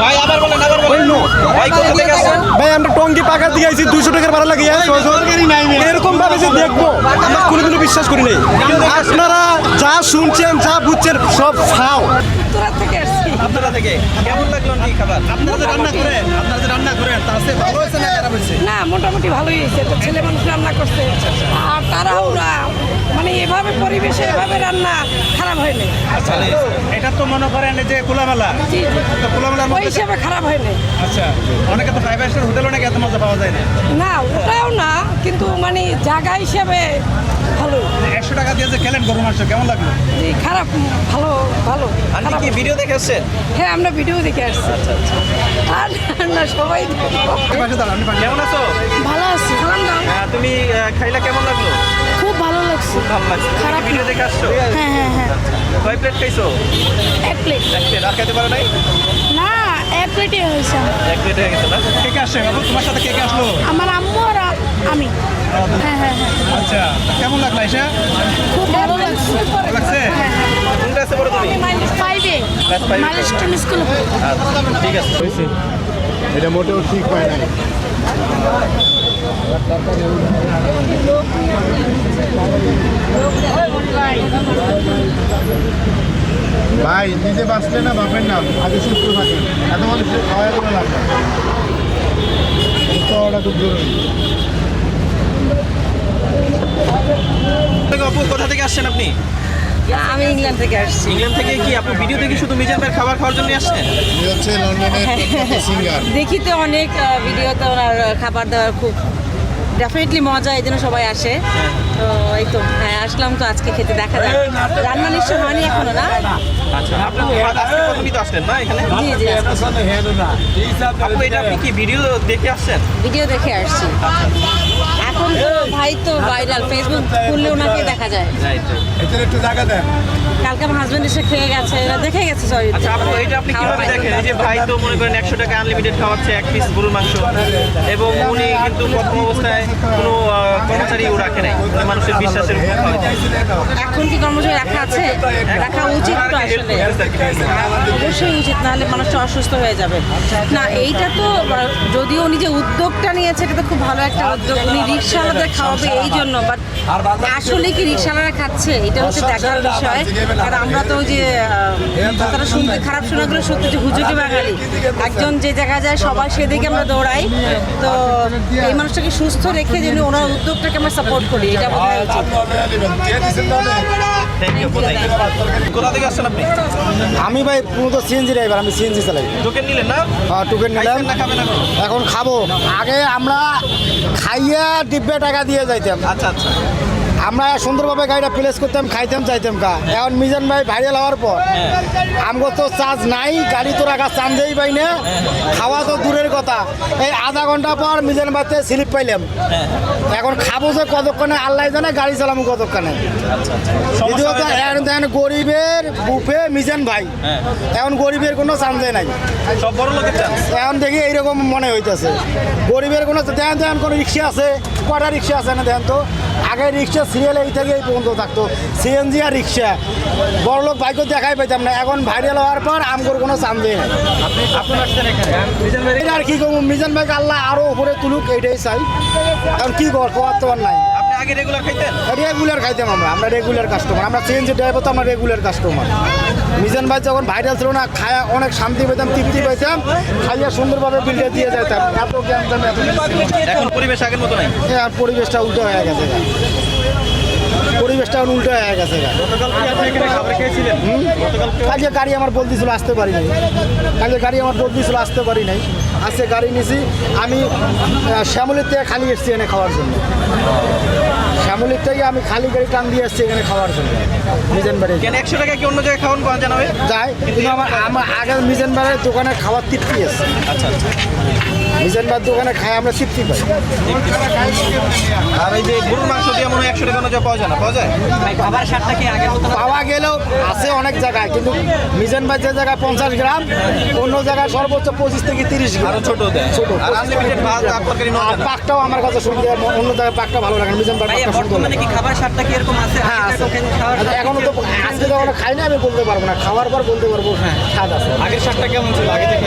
ভাই আবার বলেন আবার বলেন। ভাই কোথা থেকে আসছেন? ভাই আমরা টঙ্গি পাকা দিয়ে আইছি দুইশো টাকার ভাড়া লাগিয়ে। এরকম ভাবে যে দেখব আমরা কোনোদিনও বিশ্বাস করি নাই। আপনারা যা শুনছেন যা বুঝছেন সব ফাও। উত্তরা থেকে আসছি থেকে। কেমন লাগল কি খাবার? আপনারা যে রান্না করেন আপনারা যে রান্না করেন তা সে ভালো হয়েছে না খারাপ হয়েছে? না মোটামুটি ভালোই হয়েছে। তো ছেলে মানুষ রান্না করছে। আর তারাহুরা মানে এভাবে পরিবেশে এভাবে রান্না খারাপ হয়নি। আচ্ছা এটা তো মনে করেন যে জি তো খোলামেলার ওই মধ্যে হিসাবে খারাপ হয়নি। আচ্ছা অনেকে তো ফাইভ স্টার হোটেল অনেক এত মজা পাওয়া যায় না? না ওটাও না কিন্তু মানে জায়গা হিসাবে ভালো। একশো টাকা দিয়ে যে খেলেন গরু মাংস কেমন লাগল? জি খারাপ ভালো ভালো আপনি কি ভিডিও দেখে আসছেন? হ্যাঁ আমরা ভিডিও দেখে আসছি। আর না সবাই পাশে দাঁড়ান কেমন আছো? ভালো আছি সালাম তুমি খাইলা কেমন লাগল? খুব ভালো লাগছে। ভালো লাগছে। খারাপ ভিডিও দেখে আসছো? হ্যাঁ হ্যাঁ হ্যাঁ। কয় প্লেট খাইছো? এক প্লেট এক প্লেট আর খাইতে পারো নাই? না এক প্লেটে হয়েছে। এক প্লেট হয়ে গেছে না? কে কে আসছে? তোমার সাথে কে কে আসলো? আমার আম্মু আর আমি। হ্যাঁ হ্যাঁ হ্যাঁ। আচ্ছা কেমন লাগল এসে খুব ভালো লাগছে। ভালো লাগছে? কোন ক্লাসে পড়ো তুমি? ফাইভে Class five এ? মাইলস্টোন স্কুল আচ্ছা, ঠিক আছে। এটা মোটেও ঠিক হয় নাই। ভাই নিজে বাঁচলে না বাপের নাম। আগে সুস্থ থাকেন। এত মানুষের খাওয়া করে লাভ সুস্থ হওয়াটা খুব জরুরি। অপু কোথা থেকে আসছেন আপনি? আমি ইংল্যান্ড থেকে আসছি। ইংল্যান্ড থেকে কি আপনি ভিডিও দেখে শুধু মিজান ভাইয়ের খাবার খাওয়ার জন্য আসছেন? উনি হচ্ছে লন্ডনের সিঙ্গার দেখি তো অনেক ভিডিওতে ওনার খাবার দাবার খুব ডেফিনেটলি মজা এই জন্য সবাই আসে। তো এই তো হ্যাঁ আসলাম তো আজকে খেতে দেখা যাক। রান্না নিশ্চয় হয়নি এখনও না? আচ্ছা আপনি তো তো আসলেন না এখানে? জি জি আপু এটা আপনি কি ভিডিও দেখে আসছেন? ভিডিও দেখে আসছি। এখন তো ভাই তো ভাইরাল ফেসবুক খুললে ওনাকে দেখা যায়। রাইট একটু জায়গা দেন। কালকে আমার হাজব্যান্ড এসে খেয়ে গেছে এরা দেখে গেছে সরি আচ্ছা আপু এটা আপনি কীভাবে দেখেন? এই যে ভাই তো মনে করেন একশো টাকা আনলিমিটেড খাওয়াচ্ছে এক পিস গরুর মাংস। এবং উনি কিন্তু প্রথম অবস্থায় কোনো আহ, কর্মচারীও রাখে নাই মানুষের বিশ্বাসের উপর এখন কি কর্মচারী রাখা আছে? রাখা উচিত তো আসলে। অবশ্যই উচিত নাহলে মানুষটা অসুস্থ হয়ে যাবে। না এইটা তো যদিও উনি যে উদ্যোগটা নিয়েছে এটা তো খুব ভালো একটা উদ্যোগ। উনি রিক্সাওয়ালাদের খাওয়াবে এই জন্য বাট আসলে কি রিক্সাওয়ালারা খাচ্ছে? এটা হচ্ছে দেখার বিষয়। আর আমরা তো ওই যে তারা শুনতে খারাপ শোনাগুলো সত্যি যে হুজুকি বাঙালি। একজন যে জায়গায় যায় সবাই সেদিকে আমরা দৌড়াই। তো এই মানুষটাকে সুস্থ রেখে যেন ওনার উদ্যোগটাকে আমরা সাপোর্ট করি এটা বোঝা উচিত। কোথা থেকে আসছেন আপনি? আমি ভাই মূলত সিএনজি ড্রাইভার আমি সিএনজি চালাই। টোকেন নিলেন না? আর টুকেন নিলাম। এখন খাব। আগে আমরা খাইয়া ডিব্বে টাকা দিয়ে যাইতাম। আচ্ছা আচ্ছা। আমরা সুন্দরভাবে গাড়িটা প্লেস করতাম খাইতাম চাইতাম কা এখন মিজান ভাই ভাইরাল হওয়ার পর আমগো তো চার্জ নাই গাড়ি তো রাখা চান্দেই পাই না। খাওয়া তো দূরের কথা। এই আধা ঘণ্টা পর মিজান ভাইতে স্লিপ পাইলাম। এখন খাব যে কতক্ষণে আল্লাহ জানে গাড়ি চালামো কতক্ষণে। যদিও এখন গরিবের বুফে মিজান ভাই। হ্যাঁ। এখন গরিবের কোনো চান্সে নাই। সব বড় লোকের এখন দেখি এইরকম মনে হইতেছে। গরিবের কোনো দেখেন দেখেন কোনো রিক্সা আছে। কটা রিক্সা আছে না দেখেন তো? আগে রিক্সা সিরিয়াল এই থেকে এই পর্যন্ত থাকতো। সিএনজি আর রিক্সা। বড় লোক বাইকও দেখাই পাইতাম না। এখন ভাইরাল হওয়ার পর আমগোর কোনো চান্দে নাই এটা আর কি করব? মিজান ভাইকে আল্লাহ আরও উপরে তুলুক এইটাই চাই। কারণ কি কর? তো আর নাই। আগে রেগুলার খাইতেন? রেগুলার খাইতাম আমরা আমরা রেগুলার কাস্টমার আমরা সিএনজি ড্রাইভার তো আমরা রেগুলার কাস্টমার মিজান ভাই যখন ভাইরাল ছিল না খায়া অনেক শান্তি পেতাম তৃপ্তি পেতাম খাইয়া সুন্দরভাবে বিলটা দিয়ে যেতাম এত জ্ঞান এত এখন পরিবেশ আগের মতো নাই? হ্যাঁ আর পরিবেশটা উল্টো হয়ে গেছে। পরিবেশটা এখন উল্টো হয়ে গেছে? কালকে গাড়ি আমার বলতেছিল আসতে পারি নাই। কালকে গাড়ি আমার বলতেছিল আসতে পারি নাই। আজকে গাড়ি নিছি আমি শ্যামলির থেকে খালি এসছি এনে খাওয়ার জন্য। শ্যামলির থেকে আমি খালি গাড়ি টান দিয়ে এসছি এখানে খাওয়ার জন্য। মিজান বাড়ি কেন একশো টাকা কি অন্য জায়গায় খাওয়ান পাওয়া জানাবে যাই কিন্তু আমার আমার আগে মিজান বাড়ির দোকানে খাওয়ার তৃপ্তি আছে। আচ্ছা আচ্ছা। মিজান দোকানে খাই আমরা তৃপ্তি পাই। আর এই যে গরুর মাংস দিয়ে মনে হয় একশো টাকা পাওয়া যায় না পাওয়া যায়? খাবার স্বাদটা কি আগের মতো পাওয়া গেলেও আছে অনেক জায়গায় কিন্তু মিজান যে জায়গায় পঞ্চাশ গ্রাম অন্য জায়গায় সর্বোচ্চ পঁচিশ থেকে তিরিশ গ্রাম। ছোট দেয়। ছোট আর আনলিমিটেড ভাত আর তরকারি নেওয়া আর যায় না। পাকটাও আমার কাছে সুবিধা অন্য জায়গায় পাকটা ভালো লাগে না কি খাবার স্বাদটা কি এরকম আছে। হ্যাঁ আচ্ছা, এখনও তো আজকে তো আমরা খাই না আমি বলতে পারব না। খাওয়ার পর বলতে পারব হ্যাঁ। স্বাদ আছে। আগের স্বাদটা কেমন ছিল? আগে থেকে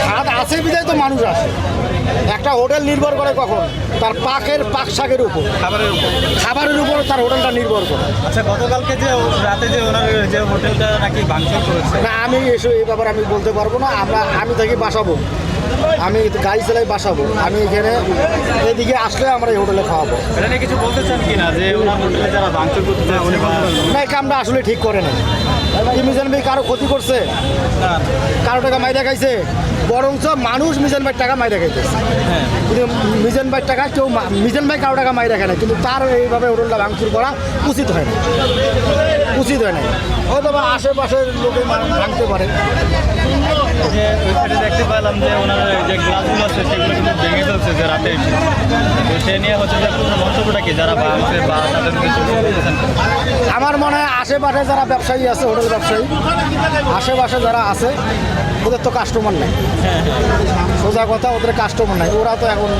স্বাদ আছে বিধায় তো মানুষ আসে। একটা হোটেল নির্ভর করে কখন? তার পাকের পাক শাকের উপর। খাবারের উপর। খাবারের উপর তার হোটেলটা নির্ভর করে। আচ্ছা গতকালকে যে রাতে যে ওনার যে হোটেলটা নাকি ভাঙচুর করেছে? না আমি এসে এই ব্যাপারে আমি বলতে পারব না। আমরা আমি থাকি বাসাবো। আমি গাড়ি চালাই বাসাবো। আমি এখানে এদিকে আসলে আমরা এই হোটেলে খাওয়াবো। এটা নিয়ে কিছু বলতে চান কিনা যে ওনার হোটেলে যারা ভাঙচুর করতে চাইছে বা না এই কামটা আসলে ঠিক করে না মিজান ভাই কারও ক্ষতি করছে? কারও? টাকা মাইরা খাইছে? বরঞ্চ মানুষ মিজান ভাই টাকা মাইরা খাইতেছে। হ্যাঁ। কিন্তু মিজান ভাই টাকা কেউ মিজান ভাই কারও টাকা মাইরা খায় না। কিন্তু তার এইভাবে হোটেলটা ভাঙচুর করা উচিত হয় না। উচিত হয় না। হয়তো বা আশেপাশের লোকে ভাঙতে পারে। দেখতে পেলাম যে ওনার যে গ্লাসগুলো আছে সেগুলো কিন্তু ভেঙে ফেলছে যে রাতে এসে। তো সে নিয়ে হচ্ছে যে পুরো মন্তব্যটা কি যারা ভাঙছে বা তাদের কিছু আমার মনে হয় আশেপাশে যারা ব্যবসায়ী আছে হোটেল ব্যবসায়ী আশেপাশে যারা আছে ওদের তো কাস্টমার নেই। সোজা কথা ওদের কাস্টমার নাই। ওরা তো এখন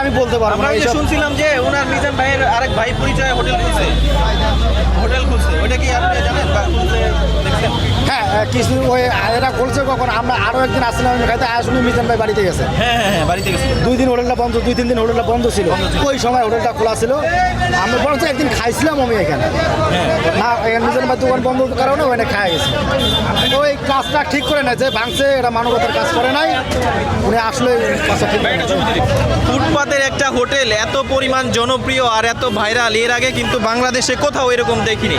আমি বলতে পারব না আমরা যে শুনছিলাম যে ওনার মিজান ভাইয়ের আরেক ভাই পরিচয় হোটেল খুলছে। হোটেল খুলছে। ওটা কি আপনি জানেন বা খুলছে দেখছেন হ্যাঁ হ্যাঁ, কিছু ওই এরা বলছে কখন আমরা আরও একদিন আসছিলাম খাইতে আসলে মিজান ভাই বাড়িতে গেছে। হ্যাঁ হ্যাঁ হ্যাঁ বাড়িতে গেছিল দুই দিন হোটেলটা বন্ধ দুই তিন দিন হোটেলটা বন্ধ ছিল। ওই সময় হোটেলটা খোলা ছিল। আমি বরঞ্চ একদিন খাইছিলাম আমি এখানে। না এখানে মিজান ভাই দোকান বন্ধ কারণে ওখানে খাওয়া গেছে। ওই কাজটা ঠিক করে না যে ভাঙছে এটা মানবতার কাজ করে নাই। উনি আসলে কাজটা ঠিক ফুটপাতের একটা হোটেল এত পরিমাণ জনপ্রিয় আর এত ভাইরাল এর আগে কিন্তু বাংলাদেশে কোথাও এরকম দেখিনি।